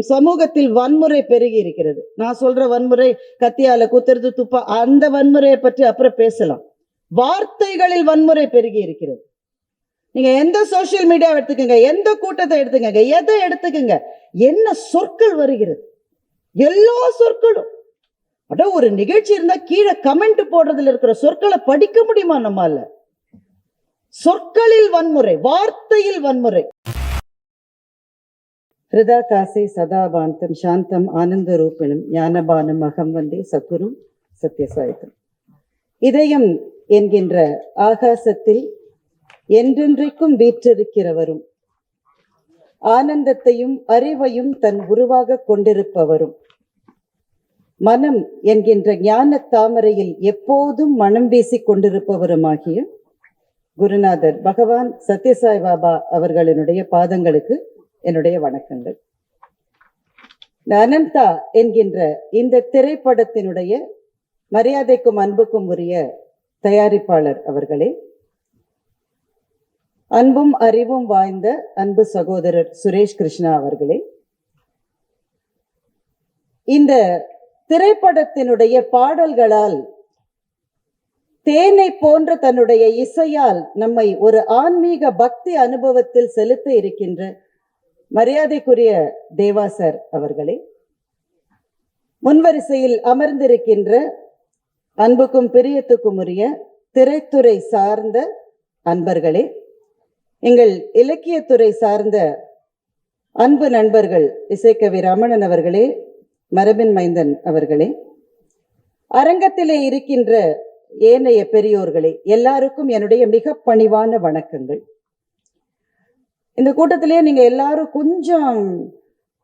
சமூகத்தில் வன்முறை பெருகி இருக்கிறது. நான் சொல்ற வன்முறை கத்தியால குத்துறது துப்பா அந்த வன்முறையை பற்றி அப்புறம் பேசலாம். வார்த்தைகளில் வன்முறை பெருகி இருக்கிறது. நீங்க எந்த சோசியல் மீடியா எடுத்துக்கோங்க எந்த கூட்டத்தை எடுத்துக்கங்க எதை எடுத்துக்கங்க என்ன சொற்கள் வருகிறது? எல்லா சொற்களும். அட ஒரு நிகழ்ச்சி இருந்தா கீழே கமெண்ட் போடுறதுல இருக்கிற சொற்களை படிக்க முடியுமா நம்மால? சொற்களில் வன்முறை வார்த்தையில் வன்முறை. ஹிருதா காசை சதாபாந்தம் சாந்தம் ஆனந்த ரூபிணம் ஞானபானம் அகம் வந்தே சத்குரும் சத்யசாயத்தம் இதயம் என்கின்ற ஆகாசத்தில் என்றென்றைக்கும் வீற்றிருக்கிறவரும் ஆனந்தத்தையும் அறிவையும் தன் உருவாக கொண்டிருப்பவரும் மனம் என்கின்ற ஞான தாமரையில் எப்போதும் மனம் வீசிக் கொண்டிருப்பவருமாகிய குருநாதர் பகவான் சத்யசாய் பாபா அவர்களினுடைய பாதங்களுக்கு என்னுடைய வணக்கங்கள். அனந்தா என்கின்ற இந்த திரைப்படத்தினுடைய மரியாதைக்கும் அன்புக்கும் உரிய தயாரிப்பாளர் அவர்களே அன்பும் அறிவும் வாய்ந்த அன்பு சகோதரர் சுரேஷ் கிருஷ்ணா அவர்களே இந்த திரைப்படத்தினுடைய பாடல்களால் தேனை போன்ற தன்னுடைய இசையால் நம்மை ஒரு ஆன்மீக பக்தி அனுபவத்தில் செலுத்த இருக்கின்ற மரியாதைக்குரிய தேவாசர் அவர்களே முன்வரிசையில் அமர்ந்திருக்கின்ற அன்புக்கும் பிரியத்துக்கும் உரிய திரைத்துறை சார்ந்த அன்பர்களே எங்கள் இலக்கியத்துறை சார்ந்த அன்பு நண்பர்கள் இசைக்கவி ரமணன் அவர்களே மரபின் மைந்தன் அவர்களே அரங்கத்திலே இருக்கின்ற ஏனைய பெரியோர்களே எல்லாருக்கும் என்னுடைய மிக பணிவான வணக்கங்கள். இந்த கூட்டத்திலேயே நீங்க எல்லாரும் கொஞ்சம்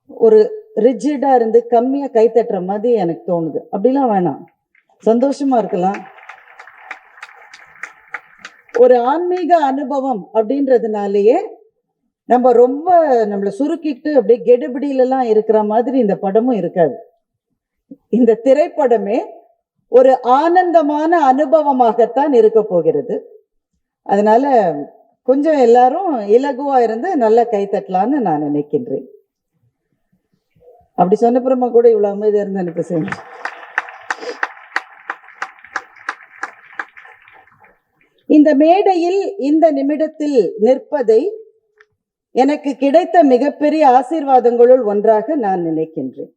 ஒரு ரிஜிடா இருந்து கம்மியா கை தட்டுற மாதிரி எனக்கு தோணுது. அப்படிலாம் வேணாம். சந்தோஷமா இருக்கலாம். ஒரு ஆன்மீக அனுபவம் அப்படின்றதுனாலயே நம்ம ரொம்ப நம்மளை சுருக்கிட்டு அப்படியே கெடுபிடியில எல்லாம் இருக்கிற மாதிரி இந்த படமும் இருக்காது. இந்த திரைப்படமே ஒரு ஆனந்தமான அனுபவமாகத்தான் இருக்க போகிறது. அதனால கொஞ்சம் எல்லாரும் இலகுவா இருந்து நல்லா கை தட்டலான்னு நான் நினைக்கின்றேன். அப்படி சொன்னப்புறமா கூட இவ்வளவு அமைதியா இருந்து எனக்கு செஞ்சு. இந்த மேடையில் இந்த நிமிடத்தில் நிற்பதை எனக்கு கிடைத்த மிகப்பெரிய ஆசீர்வாதங்களுள் ஒன்றாக நான் நினைக்கின்றேன்.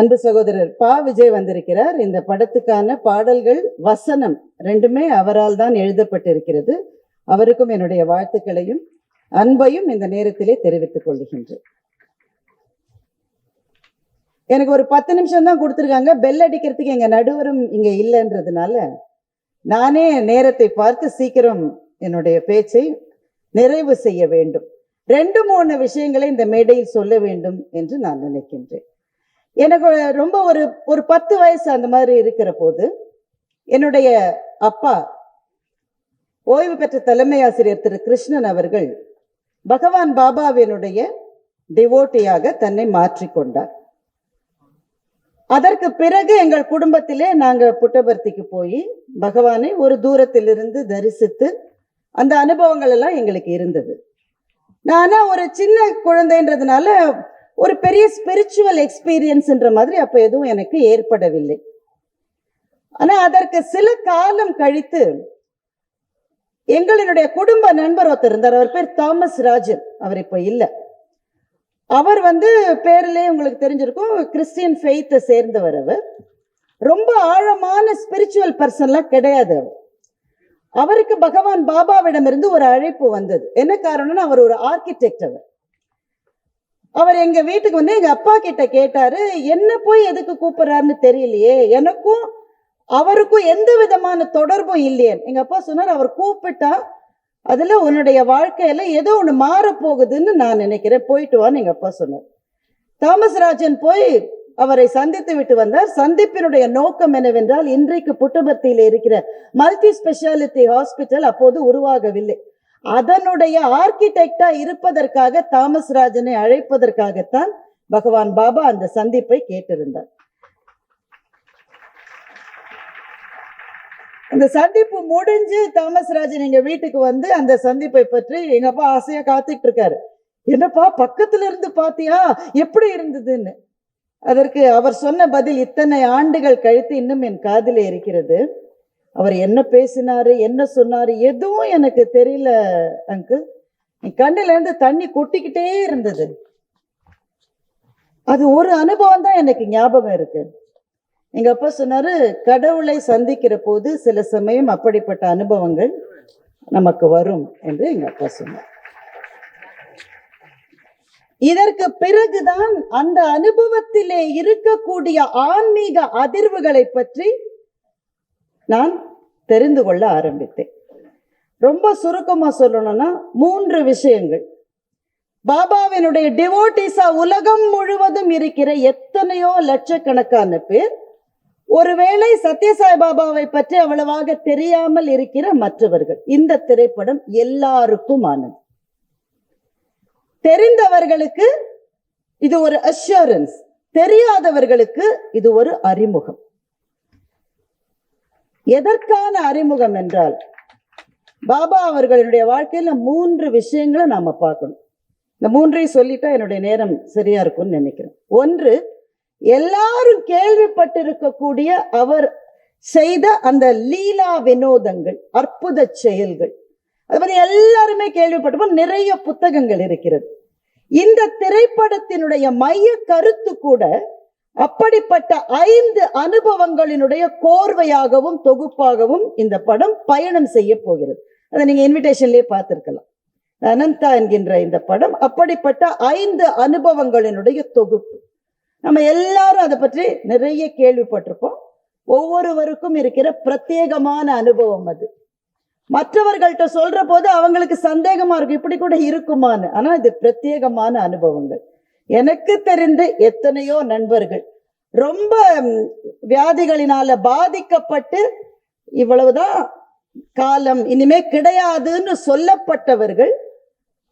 அன்பு சகோதரர் பா. விஜய் வந்திருக்கிறார். இந்த படத்துக்கான பாடல்கள் வசனம் ரெண்டுமே அவரால் தான் எழுதப்பட்டிருக்கிறது. அவருக்கும் என்னுடைய வாழ்த்துக்களையும் அன்பையும் இந்த நேரத்திலே தெரிவித்துக் கொள்கின்றேன். எனக்கு ஒரு பத்து நிமிஷம் தான் கொடுத்துருக்காங்க. பெல் அடிக்கிறதுக்கு எங்க நடுவரும் இங்க இல்லைன்றதுனால நானே நேரத்தை பார்த்து சீக்கிரம் என்னுடைய பேச்சை நிறைவு செய்ய வேண்டும். ரெண்டு மூணு விஷயங்களை இந்த மேடையில் சொல்ல வேண்டும் என்று நான் நினைக்கின்றேன். எனக்கு ரொம்ப ஒரு ஒரு பத்து வயசு அந்த மாதிரி இருக்கிற போது என்னுடைய அப்பா ஓய்வு பெற்ற தலைமை ஆசிரியர் திரு கிருஷ்ணன் அவர்கள் பகவான் பாபாவினுடைய டிவோட்டியாக தன்னை மாற்றிக்கொண்டார் அதற்கு பிறகு எங்கள் குடும்பத்திலே நாங்க புட்டபர்த்திக்கு போய் பகவானை ஒரு தூரத்திலிருந்து தரிசித்து அந்த அனுபவங்கள் எல்லாம் எங்களுக்கு இருந்தது. நானா ஒரு சின்ன குழந்தைன்றதுனால ஒரு பெரிய ஸ்பிரிச்சுவல் எக்ஸ்பீரியன்ஸ்ன்ற மாதிரி அப்போ எதுவும் எனக்கு ஏற்படவில்லை. ஆனா அதற்கு சில காலம் கழித்து எங்களினுடைய குடும்ப நண்பர் ஒருத்தர் இருந்தார். அவர் பேர் தாமஸ் ராஜன். அவர் இப்ப இல்ல. அவர் வந்து பேர்லயே உங்களுக்கு தெரிஞ்சிருக்கும் கிறிஸ்டியன் ஃபெய்த்தை சேர்ந்தவர் அவர். ரொம்ப ஆழமான ஸ்பிரிச்சுவல் பர்சன்லாம் கிடையாது அவர். அவருக்கு பகவான் பாபாவிடமிருந்து ஒரு அழைப்பு வந்தது. என்ன காரணம்னா அவர் ஒரு ஆர்கிடெக்ட் அவர். அவர் எங்க வீட்டுக்கு வந்து எங்க அப்பா கிட்ட கேட்டாரு என்ன போய் எதுக்கு கூப்பிடுறாருன்னு தெரியலையே. எனக்கும் அவருக்கும் எந்த விதமான தொடர்பும் இல்லையே. எங்க அப்பா சொன்னார் அவர் கூப்பிட்டா அதுல உன்னுடைய வாழ்க்கையில ஏதோ ஒண்ணு மாற போகுதுன்னு நான் நினைக்கிறேன். போயிட்டு வான்னு எங்க அப்பா சொன்னார். தாமஸ் ராஜன் போய் அவரை சந்தித்து விட்டு வந்தார். சந்திப்பினுடைய நோக்கம் என்னவென்றால் இன்றைக்கு புட்டபர்த்தியில் இருக்கிற மல்டி ஸ்பெஷாலிட்டி ஹாஸ்பிட்டல் அப்போது உருவாகவில்லை. அதனுடைய ஆர்கிடெக்டா இருப்பதற்காக தாமஸ் ராஜனை அழைப்பதற்காகத்தான் பகவான் பாபா அந்த சந்திப்பை கேட்டிருந்தார். அந்த சந்திப்பு முடிஞ்சு தாமஸ் ராஜன் எங்க வீட்டுக்கு வந்து அந்த சந்திப்பை பற்றி எங்க அப்பா ஆசையா காத்துட்டு இருக்காரு. என்னப்பா பக்கத்துல இருந்து பாத்தியா? எப்படி இருந்ததுன்னு. அதற்கு அவர் சொன்ன பதில் இத்தனை ஆண்டுகள் கழித்து இன்னும் என் காதிலே இருக்கிறது. அவர் என்ன பேசினாரு என்ன சொன்னாரு எதுவும் எனக்கு தெரியல அங்கிள் நீ கண்ணுல இருந்து தண்ணி கொட்டிக்கிட்டே இருந்தது. அது ஒரு அனுபவம் தான் எனக்கு ஞாபகம் இருக்கு. எங்க அப்பா சொன்னாரு கடவுளை சந்திக்கிற போது சில சமயம் அப்படிப்பட்ட அனுபவங்கள் நமக்கு வரும் என்று எங்க அப்பா சொன்னார். இதற்கு பிறகுதான் அந்த அனுபவத்திலே இருக்கக்கூடிய ஆன்மீக அதிர்வுகளை பற்றி நான் தெரிந்து கொள்ள ஆரம்பித்தேன். ரொம்ப சுருக்கமா சொல்லணும்னா மூன்று விஷயங்கள். பாபாவினுடைய டிவோட்டிஸா உலகம் முழுவதும் இருக்கிற எத்தனையோ லட்சக்கணக்கான பேர் ஒருவேளை சத்யசாய் பாபாவை பற்றி அவ்வளவாக தெரியாமல் இருக்கிற மற்றவர்கள் இந்த திரைப்படம் எல்லாருக்கும் ஆனது தெரிந்தவர்களுக்கு இது ஒரு அஷூரன்ஸ் தெரியாதவர்களுக்கு இது ஒரு அறிமுகம். எதற்கான அறிமுகம் என்றால் பாபா அவர்களுடைய வாழ்க்கையில மூன்று விஷயங்களை நாம பார்க்கணும். இந்த மூன்றை சொல்லிட்டா என்னுடைய நேரம் சரியா இருக்கும்னு நினைக்கிறேன். ஒன்று எல்லாரும் கேள்விப்பட்டிருக்கக்கூடிய அவர் செய்த அந்த லீலா வினோதங்கள் அற்புத செயல்கள். அது மாதிரி எல்லாருமே கேள்விப்பட்டப்போ நிறைய புத்தகங்கள் இருக்கிறது. இந்த திரைப்படத்தினுடைய மைய கருத்து கூட அப்படிப்பட்ட ஐந்து அனுபவங்களினுடைய கோர்வையாகவும் தொகுப்பாகவும் இந்த படம் பயணம் செய்ய போகிறது. அதை நீங்க இன்விடேஷன்லயே பார்த்திருக்கலாம். அனந்தா என்கின்ற இந்த படம் அப்படிப்பட்ட ஐந்து அனுபவங்களினுடைய தொகுப்பு. நம்ம எல்லாரும் அதை பற்றி நிறைய கேள்விப்பட்டிருப்போம். ஒவ்வொருவருக்கும் இருக்கிற பிரத்யேகமான அனுபவம் அது. மற்றவர்கள்ட்ட சொல்ற போது அவங்களுக்கு சந்தேகமா இருக்கும். இப்படி கூட இருக்குமான்னு. ஆனா இது பிரத்யேகமான அனுபவங்கள். எனக்கு தெரிந்து எத்தனையோ நண்பர்கள். ரொம்ப வியாதிகளினால பாதிக்கப்பட்டு இவ்வளவுதான் காலம் இனிமே கிடையாதுன்னு சொல்லப்பட்டவர்கள்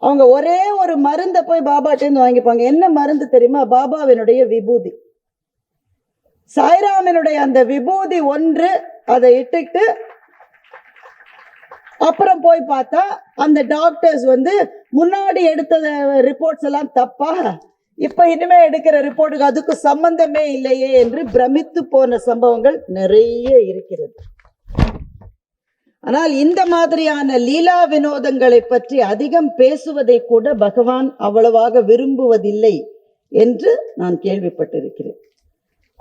அவங்க ஒரே ஒரு மருந்தை போய் பாபாட்டேருந்து வாங்கிப்பாங்க. என்ன மருந்து தெரியுமா? பாபாவினுடைய விபூதி. சாய்ராமனுடைய அந்த விபூதி ஒன்று அதை இட்டுட்டு அப்புறம் போய் பார்த்தா அந்த டாக்டர்ஸ் வந்து முன்னாடி எடுத்த ரிப்போர்ட்ஸ் எல்லாம் தப்பா இப்ப இனிமே எடுக்கிற ரிப்போர்ட்டுக்கு அதுக்கு சம்பந்தமே இல்லையே என்று பிரமித்து போன சம்பவங்கள் நிறைய இருக்கிறது. ஆனால் இந்த மாதிரியான லீலா வினோதங்களை பற்றி அதிகம் பேசுவதை கூட பகவான் அவ்வளவாக விரும்புவதில்லை என்று நான் கேள்விப்பட்டிருக்கிறேன்.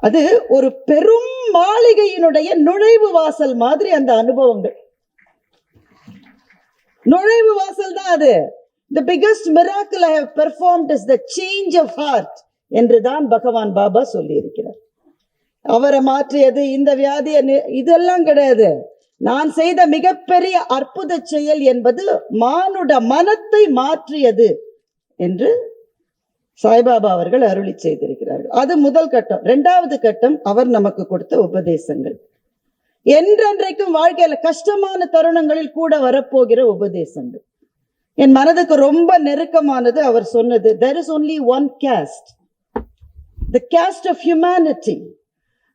அது ஒரு பெரும் மாளிகையினுடைய நுழைவு வாசல் மாதிரி அந்த அனுபவங்கள். நுழைவு வாசல் தான் அது. The biggest miracle I have performed is the change of heart என்று தான் பகவான் பாபா சொல்லியிருக்கிறார். அவரை மாற்றியது இந்த வியாதியை இதெல்லாம் கிடையாது. நான் செய்த மிகப்பெரிய அற்புத செயல் என்பது மானுட மனத்தை மாற்றியது என்று சாய்பாபா அவர்கள் அருளி செய்திருக்கிறார்கள். அது முதல் கட்டம். இரண்டாவது கட்டம் அவர் நமக்கு கொடுத்த உபதேசங்கள். என்றென்றைக்கும் வாழ்க்கையில கஷ்டமான தருணங்களில் கூட வரப்போகிற உபதேசங்கள். என் மனதுக்கு ரொம்ப நெருக்கமானது அவர் சொன்னது there is only one caste the caste of humanity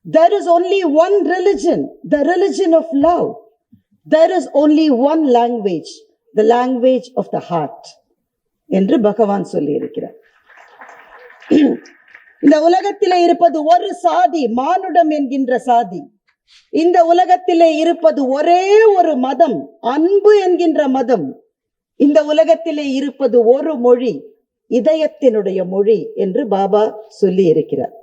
there is only one religion the religion of love there is only one language the language of the heart என்று பகவான் சொல்லி இருக்கிறார் இந்த உலகத்திலே இருப்பது ஒரு சாதி மானுடம் என்கின்ற சாதி இந்த உலகத்திலே இருப்பது ஒரே ஒரு மதம் அன்பு என்கின்ற மதம் இந்த உலகத்திலே இருப்பது ஒரு மொழி இதயத்தினுடைய மொழி என்று பாபா சொல்லி இருக்கிறார்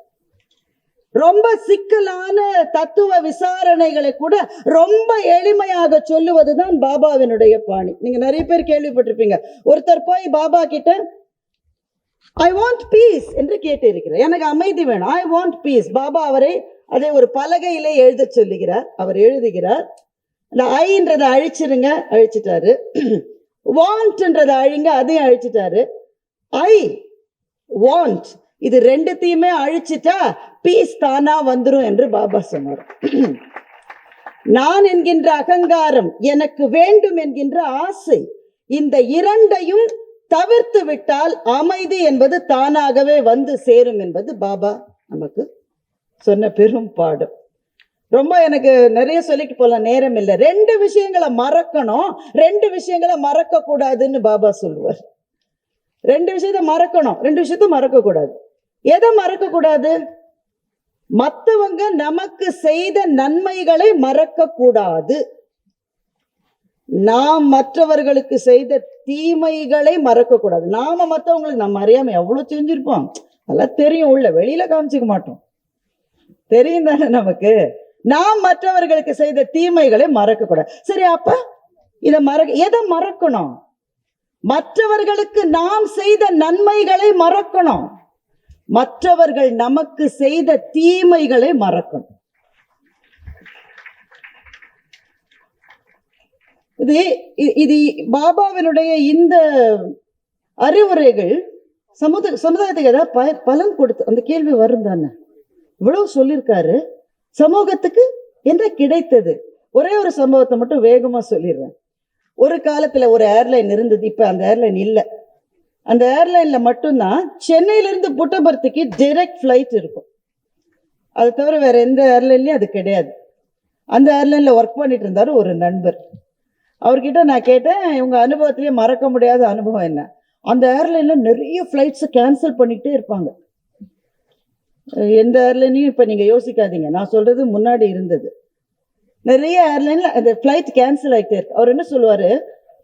ரொம்ப சிக்கலான தத்துவ விசாரணைகளை கூட ரொம்ப எளிமையாக சொல்லுவதுதான் பாபாவினுடைய பாணி. நீங்க நிறைய பேர் கேள்விப்பட்டிருப்பீங்க. ஒருத்தர் போய் பாபா கிட்ட ஐ வாண்ட் பீஸ் என்று கேட்டிருக்கிறார். எனக்கு அமைதி வேணும். ஐ வாண்ட் பீஸ் பாபா அவரை அதை ஒரு பலகையிலே எழுத சொல்லுகிறார். அவர் எழுதுகிறார் இந்த ஐன்றதை அழிச்சிருங்க அழிச்சிட்டாரு. வாண்ட்ன்றதை அழிங்க அதையும் அழிச்சிட்டாரு. ஐ வாண்ட் இது ரெண்டுத்தையுமே அழிச்சிட்டா பீஸ் தானா வந்துரும் என்று பாபா சொன்னார். நான் என்கின்ற அகங்காரம் எனக்கு வேண்டும் என்கின்ற ஆசை இந்த இரண்டையும் தவிர்த்து விட்டால் அமைதி என்பது தானாகவே வந்து சேரும் என்பது பாபா நமக்கு சொன்ன பெரும் பாடம். ரொம்ப எனக்கு நிறைய சொல்லிட்டு போலாம் நேரம் இல்லை. ரெண்டு விஷயங்களை மறக்கணும். ரெண்டு விஷயங்களை மறக்க கூடாதுன்னு பாபா சொல்லுவார். ரெண்டு விஷயத்த மறக்கணும். ரெண்டு விஷயத்த மறக்க கூடாது எதை மறக்க கூடாது மத்தவங்க நமக்கு செய்த நன்மைகளை மறக்க கூடாது நாம் மற்றவர்களுக்கு செய்த தீமைகளை மறக்க கூடாது நாம மற்றவங்களுக்கு நம்ம அறியாம எவ்வளவு செஞ்சிருப்போம்? அதெல்லாம் தெரியும் உள்ள வெளியில காமிச்சிக்க மாட்டோம். தெரியும் தானே நமக்கு? நாம் மற்றவர்களுக்கு செய்த தீமைகளை மறக்க கூடாது சரி அப்ப இத மறக்க எதை மறக்கணும்? மற்றவர்களுக்கு நாம் செய்த நன்மைகளை மறக்கணும். மற்றவர்கள் நமக்கு செய்த தீமைகளை மறக்கணும். இது இது பாபாவினுடைய இந்த அறிவுரைகள் சமுத சமுதாயத்துக்கு ஏதாவது ப- பலன் கொடுத்து அந்த கேள்வி வரும் தானே இவ்வளவு சொல்லியிருக்காரு. சமூகத்துக்கு என்று கிடைத்தது. ஒரே ஒரு சம்பவத்தை மட்டும் வேகமா சொல்லிடுறேன். ஒரு காலத்துல ஒரு ஏர்லைன் இருந்தது இப்ப அந்த ஏர்லைன் இல்லை. அந்த ஏர்லைன்ல மட்டும்தான் சென்னையிலேருந்து இருந்து டைரக்ட் ஃப்ளைட் இருக்கும். அது தவிர வேற எந்த ஏர்லைன்லயும் அது கிடையாது. அந்த ஏர்லைன்ல ஒர்க் பண்ணிட்டு இருந்தாரு ஒரு நண்பர். அவர்கிட்ட நான் கேட்டேன் இவங்க அனுபவத்திலேயே மறக்க முடியாத அனுபவம் என்ன? அந்த ஏர்லைன்ல நிறைய ஃப்ளைட்ஸை கேன்சல் பண்ணிகிட்டே இருப்பாங்க. எந்த ஏர்லைனையும் இப்போ நீங்கள் யோசிக்காதீங்க. நான் சொல்றது முன்னாடி இருந்தது. நிறைய ஏர்லைன்ல அந்த ஃப்ளைட் கேன்சல் ஆகிட்டே இருக்கு. அவர் என்ன சொல்லுவார்?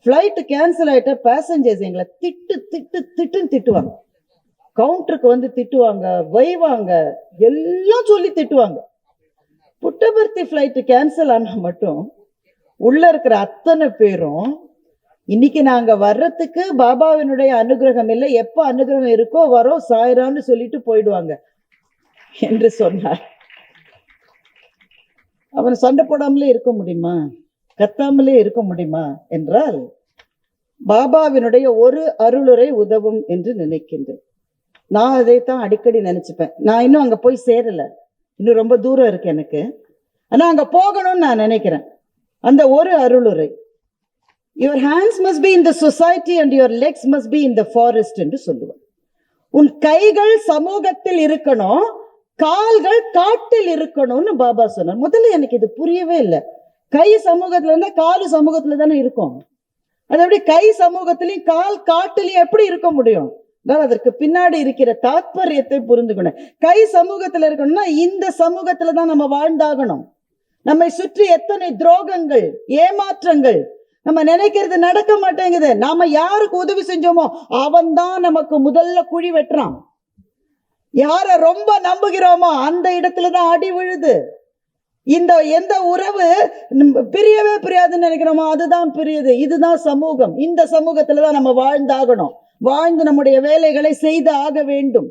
ஃப்ளைட்டு கேன்சல் ஆகிட்ட பேசஞ்சர்ஸ் எங்களை திட்டு திட்டு திட்டுன்னு திட்டுவாங்க. கவுண்டருக்கு வந்து திட்டுவாங்க வைவாங்க எல்லாம் சொல்லி திட்டுவாங்க. புட்டபர்த்தி ஃப்ளைட்டு கேன்சல் ஆனா மட்டும் உள்ள இருக்கிற அத்தனை பேரும் இன்னைக்கு நாங்க வர்றதுக்கு பாபாவினுடைய அனுகிரகம் இல்லை. எப்போ அனுகிரகம் இருக்கோ வரோம் சாயிரான்னு சொல்லிட்டு போயிடுவாங்க. என்று சொன்னார். அவன் சண்டை போடாமலே இருக்க முடியுமா? கத்தாமலே இருக்க முடியுமா? என்றால் பாபாவினுடைய ஒரு அருளுரை உதவும் என்று நினைக்கின்றேன். நான் அதைத்தான் அடிக்கடி நினைச்சுப்பேன். நான் இன்னும் அங்க போய் சேரல. இன்னும் ரொம்ப தூரம் இருக்கு எனக்கு. ஆனா அங்க போகணும்னு நான் நினைக்கிறேன். அந்த ஒரு அருளுரை. Your hands must be in the society and your legs must be in the forest என்று சொல்லுவார். உன் கைகள் சமூகத்தில் இருக்கணும். கால்கள் காட்டில் இருக்கணும்னு பாபா சொன்னார். முதல்ல எனக்கு இது புரியவே இல்லை. கை சமூகத்துல இருந்தா காலு சமூகத்துல தானே இருக்கும். அது எப்படி கை சமூகத்திலையும் கால் காட்டிலையும் எப்படி இருக்க முடியும்? நான் அதற்கு பின்னாடி இருக்கிற தாத்பரியத்தை புரிந்துக்கணும். கை சமூகத்துல இருக்கணும்னா இந்த சமூகத்துல தான் நம்ம வாழ்ந்தாகணும். நம்மை சுற்றி எத்தனை துரோகங்கள் ஏமாற்றங்கள் நம்ம நினைக்கிறது நடக்க மாட்டேங்குது. நாம யாருக்கு உதவி செஞ்சோமோ அவன் தான் நமக்கு முதல்ல குழி வெட்டுறான். யார ரொம்ப நம்புகிறோமோ அந்த இடத்துல தான் அடி விழுது. இந்த எந்த உறவு பிரியவே பிரியாதுன்னு நினைக்கிறோமோ அதுதான் பிரியுது. இதுதான் சமூகம். இந்த சமூகத்துல தான் நம்ம வாழ்ந்தாகணும். வாழ்ந்து நம்முடைய வேலைகளை செய்து ஆக வேண்டும்.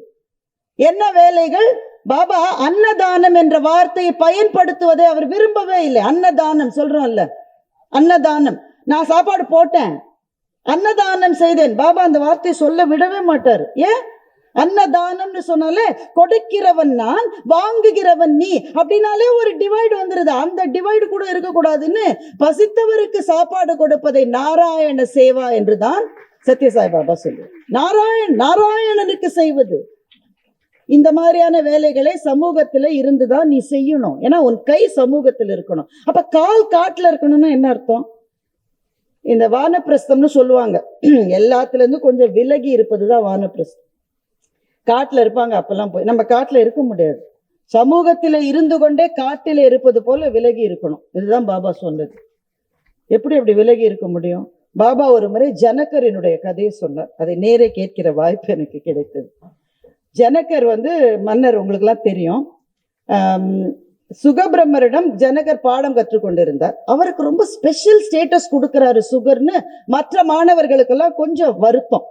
என்ன வேலைகள்? பாபா அன்னதானம் என்ற வார்த்தையை பயன்படுத்துவதை அவர் விரும்பவே இல்லை. அன்னதானம் சொல்றோம்ல. அன்னதானம். நான் சாப்பாடு போட்டேன். அன்னதானம் செய்தேன். பாபா அந்த வார்த்தையை சொல்ல விடவே மாட்டார். ஏன்? அன்னதானம்னு சொன்னாலே கொடுக்கிறவன் நான் வாங்குகிறவன் நீ. அப்படின்னாலே ஒரு டிவைடு வந்துருது. அந்த டிவைடு கூட இருக்கக்கூடாதுன்னு பசித்தவருக்கு சாப்பாடு கொடுப்பதை நாராயண சேவா என்று தான் சத்யசாய் பாபா சொல்லு நாராயண் நாராயணனுக்கு செய்வது. இந்த மாதிரியான வேலைகளை சமூகத்துல இருந்துதான் நீ செய்யணும். ஏன்னா உன் கை சமூகத்துல இருக்கணும். அப்ப கால் காட்டுல இருக்கணும்னா என்ன அர்த்தம்? இந்த வானப்பிரஸ்தம்னு சொல்லுவாங்க. எல்லாத்துல இருந்து கொஞ்சம் விலகி இருப்பதுதான் வானப்பிரஸ்தம். காட்டில் இருப்பாங்க அப்பெல்லாம் போய். நம்ம காட்டில் இருக்க முடியாது. சமூகத்தில் இருந்து கொண்டே காட்டில் இருப்பது போல விலகி இருக்கணும். இதுதான் பாபா சொன்னது. எப்படி அப்படி விலகி இருக்க முடியும்? பாபா ஒரு முறை ஜனகரினுடைய கதையை சொன்னார். அதை நேரே கேட்கிற வாய்ப்பு எனக்கு கிடைத்தது. ஜனகர் வந்து மன்னர் உங்களுக்குலாம் தெரியும். சுகபிரம்மரிடம் ஜனகர் பாடம் கற்றுக்கொண்டிருந்தார். அவருக்கு ரொம்ப ஸ்பெஷல் ஸ்டேட்டஸ் கொடுக்குறாரு சுகர்னு. மற்ற மாணவர்களுக்கெல்லாம் கொஞ்சம் வருத்தம்.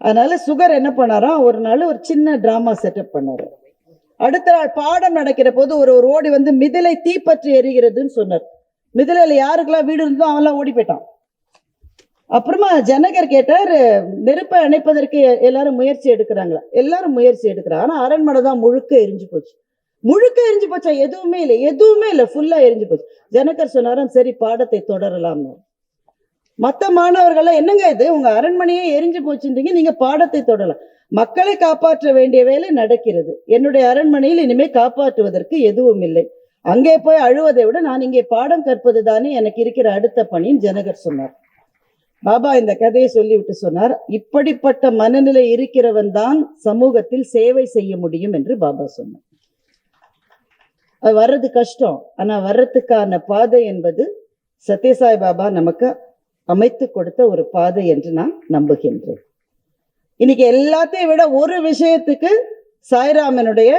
அதனால சுகர் என்ன பண்ணாராம் ஒரு நாள் ஒரு சின்ன டிராமா செட்டப் பண்ணாரு. அடுத்த நாள் பாடம் நடக்கிற போது ஒரு ஒரு ஓடி வந்து மிதிலை தீப்பற்றி எரிகிறதுன்னு சொன்னார். மிதிலையில் யாருக்கெல்லாம் வீடு இருந்தோ அவன்லாம் ஓடி போயிட்டான். அப்புறமா ஜனகர் கேட்டார் நெருப்பை அணைப்பதற்கு எல்லாரும் முயற்சி எடுக்கிறாங்களா? எல்லாரும் முயற்சி எடுக்கிறாங்க. ஆனா அரண்மனை தான் முழுக்க எரிஞ்சு போச்சு. முழுக்க எரிஞ்சு போச்சா எதுவுமே இல்லை. எதுவுமே இல்லை. ஃபுல்லா எரிஞ்சு போச்சு. ஜனகர் சொன்னாராம் சரி பாடத்தை தொடரலாம்னு. மத்த மாணவர்கள்லாம் என்னங்க இது? உங்க அரண்மனையே எரிஞ்சு போச்சுன்றீங்க நீங்க பாடத்தை தொடரலாம் மக்களை காப்பாற்ற வேண்டிய வேலை நடக்கிறது. என்னுடைய அரண்மனையில் இனிமே காப்பாற்றுவதற்கு எதுவும் இல்லை. அங்கே போய் அழுவதை விட நான் இங்கே பாடம் கற்பது தானே எனக்கு இருக்கிற அடுத்த பணின்னு ஜனகர் சொன்னார். பாபா இந்த கதையை சொல்லிவிட்டு சொன்னார் இப்படிப்பட்ட மனநிலை இருக்கிறவன் தான் சமூகத்தில் சேவை செய்ய முடியும் என்று பாபா சொன்னார். அது வர்றது கஷ்டம் ஆனா வர்றதுக்கான பாதை என்பது சத்யசாய் பாபா நமக்கு அமைத்து கொடுத்த ஒரு பாதை என்று நான் நம்புகின்றேன். இன்னைக்கு எல்லாத்தையும் விட ஒரு விஷயத்துக்கு சாய்ராமனுடைய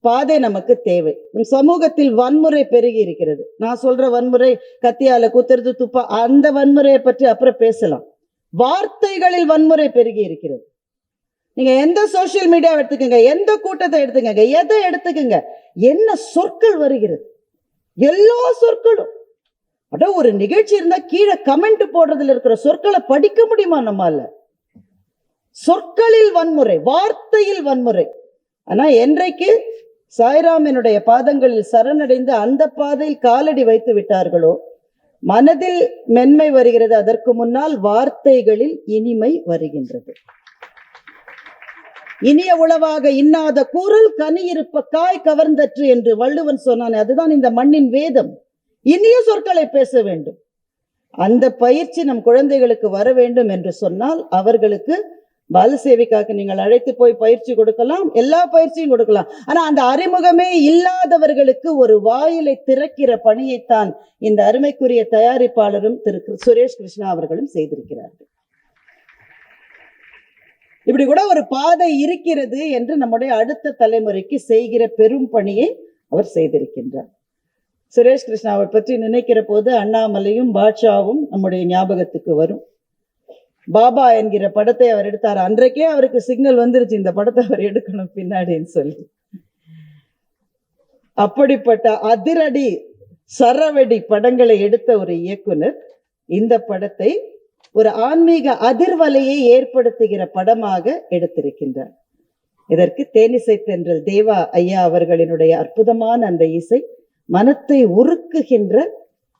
பாதை நமக்கு தேவை. நம் சமூகத்தில் வன்முறை பெருகி இருக்கிறது. நான் சொல்ற வன்முறை கத்தியால குத்துறது துப்பா அந்த வன்முறையை பற்றி அப்புறம் பேசலாம். வார்த்தைகளில் வன்முறை பெருகி இருக்கிறது. நீங்க எந்த சோசியல் மீடியா எடுத்துக்கங்க எந்த கூட்டத்தை எடுத்துக்கங்க எதை எடுத்துக்கங்க என்ன சொற்கள் வருகிறது? எல்லா சொற்களும். அட ஒரு நிகழ்ச்சி இருந்தா கீழே கமெண்ட் போடுறதுல இருக்கிற சொற்களை படிக்க முடியுமா நம்மால? சொற்களில் வன்முறை வார்த்தையில் வன்முறை. ஆனா என்றைக்கு சாய்ராமனுடைய பாதங்களில் சரணடைந்து அந்த பாதையில் காலடி வைத்து விட்டார்களோ மனதில் மென்மை வருகிறது. அதற்கு முன்னால் வார்த்தைகளில் இனிமை வருகின்றது. இனிய உளவாக இன்னாத கூறல் கனி இருப்ப காய் கவர்ந்தற்று என்று வள்ளுவன் சொன்னானே அதுதான் இந்த மண்ணின் வேதம். இனிய சொற்களை பேச வேண்டும். அந்த பயிற்சி நம் குழந்தைகளுக்கு வர வேண்டும் என்று சொன்னால் அவர்களுக்கு பாலசேவிக்காக்கு நீங்கள் அழைத்து போய் பயிற்சி கொடுக்கலாம் எல்லா பயிற்சியும் கொடுக்கலாம். ஆனா அந்த அறிமுகமே இல்லாதவர்களுக்கு ஒரு வாயிலை திறக்கிற பணியைத்தான் இந்த அருமைக்குரிய தயாரிப்பாளரும் திரு சுரேஷ் கிருஷ்ணா அவர்களும் செய்திருக்கிறார்கள். இப்படி கூட ஒரு பாதை இருக்கிறது என்று நம்முடைய அடுத்த தலைமுறைக்கு செய்கிற பெரும் பணியை அவர் செய்திருக்கின்றார். சுரேஷ் கிருஷ்ணாவை பற்றி நினைக்கிற போது அண்ணாமலையும் பாட்ஷாவும் நம்முடைய ஞாபகத்துக்கு வரும். பாபா என்கிற படத்தை அவர் எடுத்தார். அன்றைக்கே அவருக்கு சிக்னல் வந்துருச்சு இந்த படத்தை அவர் எடுக்கணும் பின்னாடின்னு சொல்லி. அப்படிப்பட்ட அதிரடி சரவெடி படங்களை எடுத்த ஒரு இயக்குனர் இந்த படத்தை ஒரு ஆன்மீக அதிர்வலையை ஏற்படுத்துகிற படமாக எடுத்திருக்கின்றார். இதற்கு தேனிசை தென்றல் தேவா ஐயா அவர்களினுடைய அற்புதமான அந்த இசை மனத்தை உருக்குகின்ற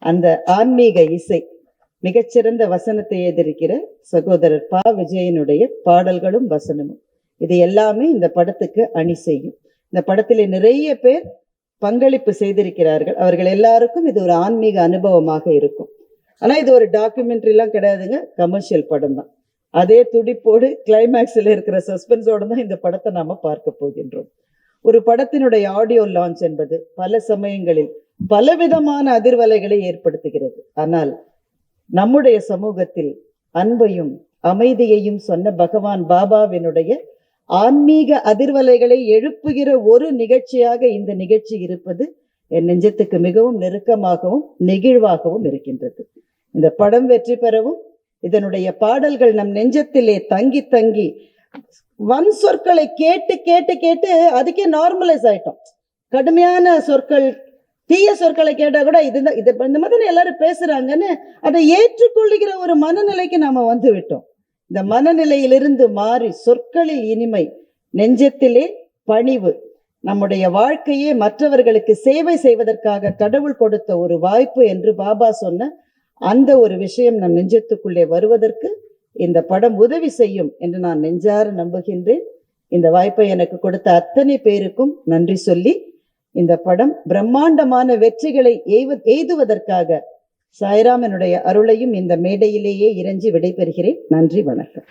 அந்த ஆன்மீக இசை மிகச்சிறந்த வசனத்தை எதிர்க்கிற சகோதரர் பா. விஜயனுடைய பாடல்களும் வசனமும். இது எல்லாமே இந்த படத்துக்கு அணி செய்யும். இந்த படத்திலே நிறைய பேர் பங்களிப்பு செய்திருக்கிறார்கள். அவர்கள் எல்லாருக்கும் இது ஒரு ஆன்மீக அனுபவமாக இருக்கும். ஆனா இது ஒரு டாக்குமெண்ட்ரிலாம் கிடையாதுங்க. கமர்ஷியல் படம் தான். அதே துடிப்போடு கிளைமேக்ஸில் இருக்கிற சஸ்பென்ஸோடு தான் இந்த படத்தை நாம பார்க்க போகின்றோம். ஒரு படத்தினுடைய ஆடியோ லான்ச் என்பது பல சமயங்களில் பலவிதமான அதிர்வலைகளை ஏற்படுத்துகிறது. ஆனால் நம்முடைய சமூகத்தில் அன்பையும் அமைதியையும் சொன்ன பகவான் பாபாவினுடைய ஆன்மீக அதிர்வலைகளை எழுப்புகிற ஒரு நிகழ்ச்சியாக இந்த நிகழ்ச்சி இருப்பது என் நெஞ்சத்துக்கு மிகவும் நெருக்கமாகவும் நெகிழ்வாகவும் இருக்கின்றது. இந்த படம் வெற்றி பெறவும் இதனுடைய பாடல்கள் நம் நெஞ்சத்திலே தங்கி தங்கி வன் சொற்களை கேட்டு கேட்டு கேட்டு அதுக்கே நார்மலைஸ் ஆயிட்டோம். கடுமையான சொற்கள் தீய சொற்களை கேட்டால் கூட இது இது இந்த மாதிரி எல்லாரும் பேசுறாங்கன்னு அதை ஏற்றுக்கொள்ளுகிற ஒரு மனநிலைக்கு நாம வந்து விட்டோம். இந்த மனநிலையிலிருந்து மாறி சொற்களில் இனிமை நெஞ்சத்திலே பணிவு நம்முடைய வாழ்க்கையே மற்றவர்களுக்கு சேவை செய்வதற்காக கடவுள் கொடுத்த ஒரு வாய்ப்பு என்று பாபா சொன்ன அந்த ஒரு விஷயம் நம் நெஞ்சத்துக்குள்ளே வருவதற்கு இந்த படம் உதவி செய்யும் என்று நான் நெஞ்சார நம்புகின்றேன். இந்த வாய்ப்பை எனக்கு கொடுத்த அத்தனை பேருக்கும் நன்றி சொல்லி இந்த படம் பிரம்மாண்டமான வெற்றிகளை எய்துவதற்காக சாய்ராமனுடைய அருளையும் இந்த மேடையிலேயே இறைஞ்சி விடைபெறுகிறேன். நன்றி வணக்கம்.